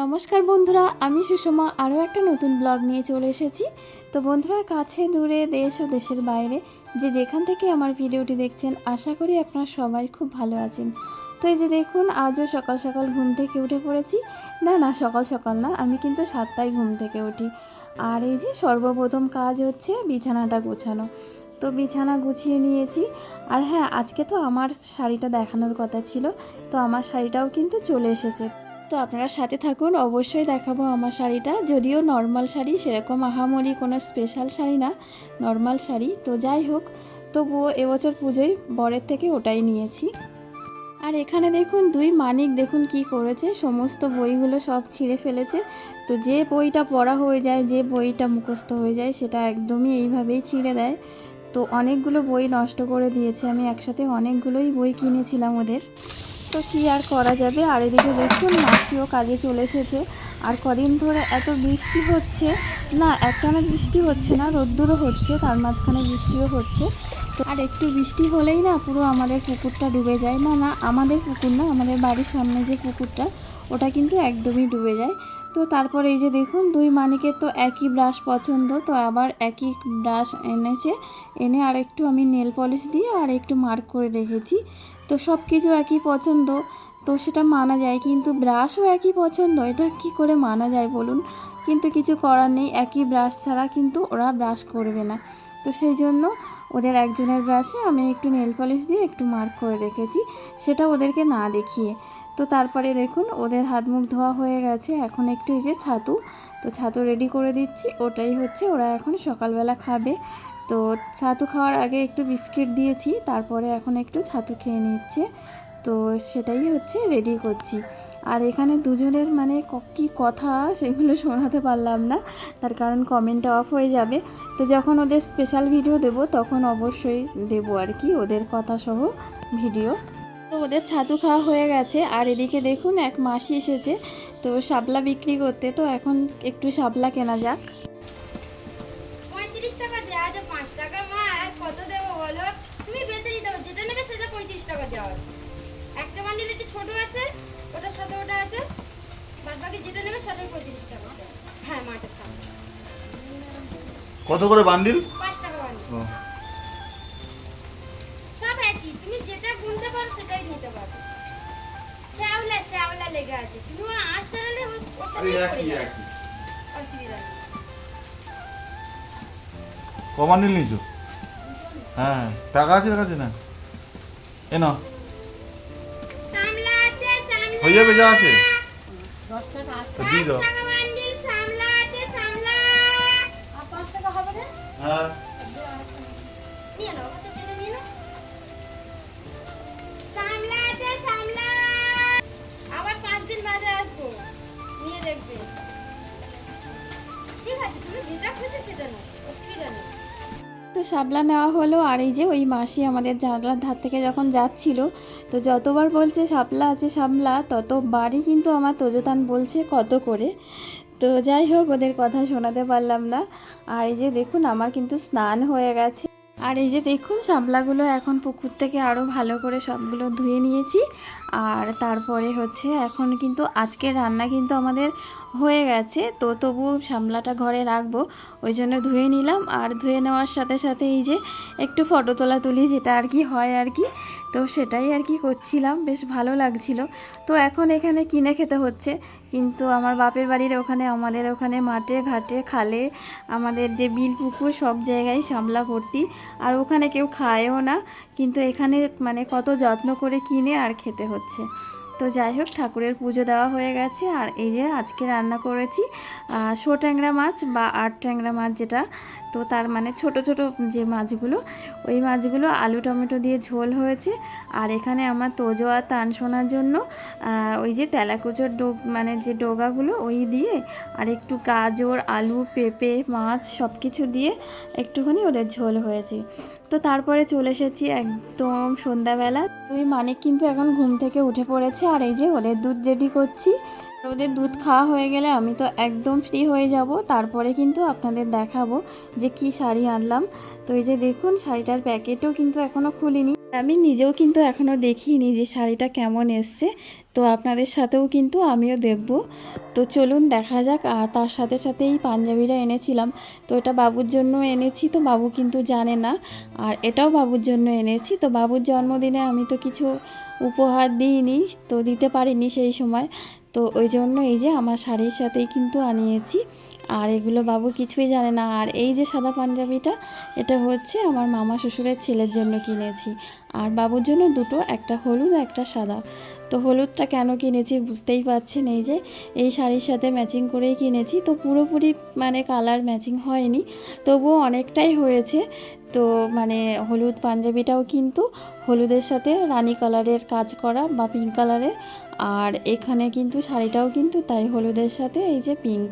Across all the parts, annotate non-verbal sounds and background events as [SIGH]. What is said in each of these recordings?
নমস্কার বন্ধুরা, আমি সুষমা। আরও একটা নতুন ব্লগ নিয়ে চলে এসেছি। তো বন্ধুরা, কাছে, দূরে, দেশ ও দেশের বাইরে যে যেখান থেকে আমার ভিডিওটি দেখছেন, আশা করি আপনারা সবাই খুব ভালো আছেন। তো এই যে দেখুন, আজও সকাল সকাল ঘুম থেকে উঠে পড়েছি। না না, সকাল সকাল না, আমি কিন্তু সাতটায় ঘুম থেকে উঠি। আর এই যে সর্বপ্রথম কাজ হচ্ছে বিছানাটা গোছানো। তো বিছানা গুছিয়ে নিয়েছি। আর হ্যাঁ আজকে তো আমার শাড়িটা দেখানোর কথা ছিল। তো আমার শাড়িটাও কিন্তু চলে এসেছে। তো আপনারা সাথে থাকুন। অবশ্যই দেখাবো আমার শাড়িটা। যদিও নর্মাল শাড়ি, সেরকম আহামরি কোনো স্পেশাল শাড়ি না নর্মাল শাড়ি। তো যাই হোক, তবুও এবছর পুজোয় বরের থেকে ওটাই নিয়েছি। আর এখানে দেখুন, দুই মানিক দেখুন কি করেছে। সমস্ত বইগুলো সব ছিঁড়ে ফেলেছে। তো যে বইটা পড়া হয়ে যায়, যে বইটা মুখস্থ হয়ে যায়, সেটা একদমই এইভাবেই ছিঁড়ে দেয়। তো অনেকগুলো বই নষ্ট করে দিয়েছে। আমি একসাথে অনেকগুলোই বই কিনেছিলাম ওদের। তো কি আর করা যাবে? আর এদিকে দেখুন, মাসিও কাজে চলে এসেছে। আর কদিন ধরে এত বৃষ্টি হচ্ছে। না একটানা বৃষ্টি হচ্ছে না, রোদ্দুরও হচ্ছে, তার মাঝখানে বৃষ্টিও হচ্ছে। তো আর একটু বৃষ্টি হলেই না পুরো আমাদের পুকুরটা ডুবে যায়। না না, আমাদের পুকুর না, আমাদের বাড়ির সামনে যে পুকুরটা, ওটা কিন্তু একদমই ডুবে যায়। তো তারপরে এই যে দেখুন, দুই মানিকের তো একই ব্রাশ পছন্দ, তো আবার একই ব্রাশ এনেছে। এনে আর একটু আমি নেল পলিশ দিয়ে আর একটু মার্ক করে রেখেছি। তো সব কিছু একই পছন্দ। তো সেটা মানা যায়, কিন্তু ব্রাশও একই পছন্দ। এটা কি করে মানা যায় বলুন? কিন্তু কিছু করার নেই, একই ব্রাশ ছাড়া কিন্তু ওরা ব্রাশ করবে না। তো সেই জন্য ওদের একজনের ব্রাশে আমি একটু নেল পলিশ দিয়ে একটু মার্ক করে রেখেছি, সেটা ওদেরকে না দেখিয়ে। তো তারপরে দেখুন, ওদের হাত মুখ ধোয়া হয়ে গেছে। এখন একটু এই যে ছাতু, তো ছাতু রেডি করে দিচ্ছি। ওটাই হচ্ছে ওরা এখন সকালবেলা খাবে। তো ছাতু খাওয়ার আগে একটু বিস্কিট দিয়েছি, তারপরে এখন একটু ছাতু খেয়ে নিচ্ছে। তো সেটাই হচ্ছে রেডি করছি। আর এখানে দুজনের মানে ক- কথা সেগুলো [LAUGHS] শোনাতে পারলাম না, তার কারণ কমেন্টটা অফ হয়ে যাবে। তো যখন ওদের স্পেশাল ভিডিও দেব, তখন অবশ্যই দেবো আর কি, ওদের কথা সহ ভিডিও তো ওদের ছাতু খাওয়া হয়ে গেছে, আর এদিকে দেখুন, এক মাসি এসেছে। তো শাপলা বিক্রি করতে, তো এখন একটু শাপলা কেনা যাক। কত করে বান্ডিল? সব একই। তুমি যেটা গুনতে পারো সেটাই নিতে পারো। শ্যাওলা শ্যাওলা লেগে আছে। কিন্তু আঁশ ছাড়ালে ওর সাথে অসুবিধা নেই। ক বান্ডিল নিয়েছো? হ্যাঁ হ্যাঁ। টাকা আছে টাকা আছে না। এ না হয়ে যাবে যা আছে। দশ টাকা আছে। হ্যাঁ নিয়ে নাও নিয়ে নাও সামলা সামলা আবার পাঁচ দিন বাদে আসব। নিয়ে দেখবে। ঠিক আছে তুমি যেটা খুশি সেটা নাও অসুবিধা নেই। তো শাপলা নেওয়া হলো আর এই যে ওই মাসি আমাদের জানলার ধার থেকে যখন যাচ্ছিল তো যতবার বলছে শাপলা আছে শাপলা ততবারই কিন্তু আমার তোজতান বলছে কত করে। তো যাই হোক, ওদের কথা শোনাতে পারলাম না। আর এই যে দেখুন, আমার কিন্তু স্নান হয়ে গেছে। আর এই যে দেখুন শাপলাগুলো এখন পুকুর থেকে আরও ভালো করে সবগুলো ধুয়ে নিয়েছি। আর তারপরে হচ্ছে, এখন কিন্তু আজকে রান্না কিন্তু আমাদের হয়ে গেছে, তো তবু সামলাটা ঘরে রাখব। ওই জন্য ধুয়ে নিলাম, আর ধুয়ে নেওয়ার সাথে সাথে এই যে একটু ফটো তোলা তুলি, যেটা আর কি হয় আর কি, তো সেটাই আর কি করছিলাম, বেশ ভালো লাগছিল। তো এখন এখানে কিনে খেতে হচ্ছে, কিন্তু আমার বাপের বাড়ির ওখানে, আমাদের ওখানে মাঠে, ঘাটে, খালে, আমাদের যে বিল, পুকুর, সব জায়গায় সামলা ভর্তি, আর ওখানে কেউ খায়ও না, কিন্তু এখানে মানে কত যত্ন করে কিনে আর খেতে হচ্ছে। তো যাই হোক, ঠাকুরের পুজো দেওয়া হয়ে গেছে। আর এই যে আজকে রান্না করেছি শো ট্যাংরা মাছ বা আট ট্যাংরা মাছ যেটা তো তার মানে ছোট ছোট যে মাছগুলো, ওই মাছগুলো আলু, টমেটো দিয়ে ঝোল হয়েছে। আর এখানে আমার তোজো আর তান শোনার জন্য ওই যে তেলাকুচোর ডোগ মানে যে ডোগাগুলো, ওই দিয়ে আর একটু গাজর, আলু, পেঁপে, মাছ সব কিছু দিয়ে একটুখানি ওদের ঝোল হয়েছে। তো তারপরে চলে এসেছি একদম সন্ধ্যাবেলা। ওই মানিক কিন্তু এখন ঘুম থেকে উঠে পড়েছে, আর এই যে ওদের দুধ রেডি করছি। ওদের দুধ খাওয়া হয়ে গেলে আমি তো একদম ফ্রি হয়ে যাব। তারপরে কিন্তু আপনাদের দেখাবো যে কি শাড়ি আনলাম। তো এই যে দেখুন, শাড়িটার প্যাকেটও কিন্তু এখনও খুলিনি। আমি নিজেও কিন্তু এখনও দেখিনি যে শাড়িটা কেমন এসছে। তো আপনাদের সাথেও কিন্তু আমিও দেখব। তো চলুন দেখা যাক। আর তার সাথে সাথে এই পাঞ্জাবিটা এনেছিলাম। তো এটা বাবুর জন্য এনেছি, তো বাবু কিন্তু জানে না। আর এটাও বাবুর জন্য এনেছি। তো বাবুর জন্মদিনে আমি তো কিছু উপহার দিইনি, তো দিতে পারিনি সেই সময়। তো ওই জন্য এই যে আমার শাড়ির সাথেই কিন্তু আনিয়েছি। আর এগুলো বাবু কিছুই জানে না। আর এই যে সাদা পাঞ্জাবিটা, এটা হচ্ছে আমার মামা শ্বশুরের ছেলের জন্য কিনেছি। আর বাবুর জন্য দুটো, একটা হলুদ, একটা সাদা। তো হলুদটা কেন কিনেছি বুঝতেই পারছেন? এই যে, এই শাড়ির সাথে ম্যাচিং করেই কিনেছি। তো পুরোপুরি মানে কালার ম্যাচিং হয়নি। তবুও অনেকটাই হয়েছে। তো মানে হলুদ পাঞ্জাবিটাও কিন্তু হলুদের সাথে রানী কালারের কাজ করা বা পিঙ্ক কালারের। আর এখানে কিন্তু শাড়িটাও কিন্তু তাই হলুদের সাথে, এই যে পিঙ্ক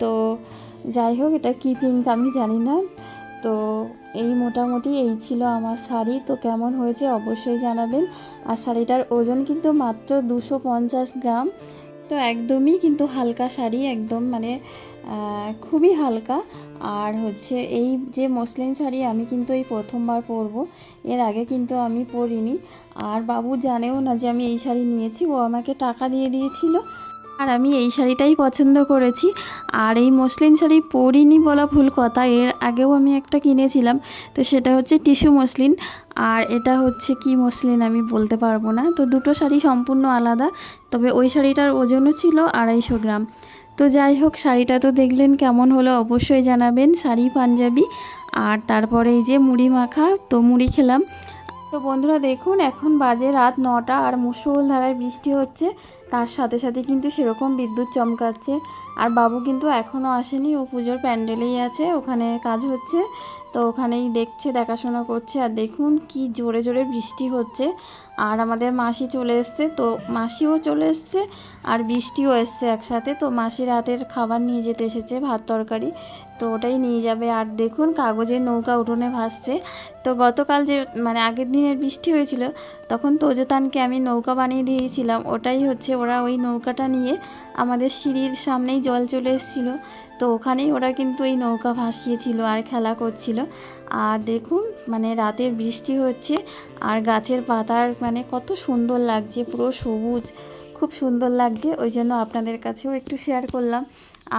তো যাই হোক, এটা কী পিঙ্ক আমি জানি না। তো এই মোটামুটি এই ছিল আমার শাড়ি। তো কেমন হয়েছে অবশ্যই জানাবেন। আর শাড়িটার ওজন কিন্তু মাত্র দুশো পঞ্চাশ গ্রাম। তো একদমই কিন্তু হালকা শাড়ি, একদম মানে খুবই হালকা। আর হচ্ছে এই যে মসলিন শাড়ি আমি কিন্তু এই প্রথমবার পরবো। এর আগে কিন্তু আমি পরিনি। আর বাবু জানেও না যে আমি এই শাড়ি নিয়েছি। ও আমাকে টাকা দিয়ে দিয়েছিল। আর আমি এই শাড়িটাই পছন্দ করেছি। আর এই মসলিন শাড়ি পরিনি বলা ভুল কথা, এর আগেও আমি একটা কিনেছিলাম, তো সেটা হচ্ছে টিস্যু মসলিন। আর এটা হচ্ছে কি মসলিন আমি বলতে পারব না। তো দুটো শাড়ি সম্পূর্ণ আলাদা, তবে ওই শাড়িটার ওজনও ছিল আড়াইশো গ্রাম। তো যাই হোক, শাড়িটা তো দেখলেন কেমন হলো অবশ্যই জানাবেন। শাড়ি পাঞ্জাবি, আর তারপরে এই যে মুড়ি মাখা, তো মুড়ি খেলাম। তো বন্ধুরা দেখুন, এখন বাজে রাত নটা আর মুষলধারায় বৃষ্টি হচ্ছে। তার সাথে সাথে কিন্তু সেরকম বিদ্যুৎ চমকাচ্ছে। আর বাবু কিন্তু এখনও আসেনি, ও পুজোর প্যান্ডেলেই আছে, ওখানে কাজ হচ্ছে। তো ওখানেই দেখছে, দেখাশোনা করছে। আর দেখুন কি জোরে জোরে বৃষ্টি হচ্ছে। আর আমাদের মাসি চলে এসছে, তো মাসিও চলে এসছে আর বৃষ্টিও এসছে একসাথে। তো মাসি রাতের খাবার নিয়ে যেতে এসেছে, ভাত তরকারি। তো ওটাই নিয়ে যাবে। আর দেখুন কাগজের নৌকা উঠোনে ভাসছে। তো গতকাল যে মানে আগের দিনের বৃষ্টি হয়েছিল, তখন তোজতানকে আমি নৌকা বানিয়ে দিয়েছিলাম। ওটাই হচ্ছে ওরা ওই নৌকাটা নিয়ে আমাদের সিঁড়ির সামনেই জল চলে এসেছিল। তো ওখানেই ওরা কিন্তু এই নৌকা ভাসিয়েছিল আর খেলা করছিল। আর দেখুন মানে রাতে বৃষ্টি হচ্ছে আর গাছের পাতার মানে কত সুন্দর লাগছে, পুরো সবুজ, খুব সুন্দর লাগছে। ওই জন্য আপনাদের কাছেও একটু শেয়ার করলাম।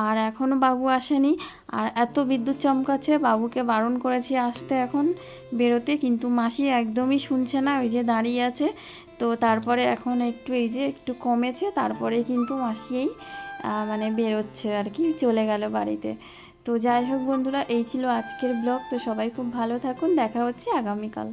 আর এখনও বাবু আসেনি। আর এত বিদ্যুৎ চমকাচ্ছে, বাবুকে বারণ করেছি আসতে এখন বেরোতে, কিন্তু মাসি একদমই শুনছে না, ওই যে দাঁড়িয়ে আছে। তো তারপরে এখন একটু এই যে একটু কমেছে, তারপরে কিন্তু মাসি এই মানে বেরোচ্ছে আর কি, চলে গেল বাড়িতে। তো যাই হোক বন্ধুরা, এই ছিল আজকের ব্লগ। তো সবাই খুব ভালো থাকুন, দেখা হচ্ছে আগামীকাল।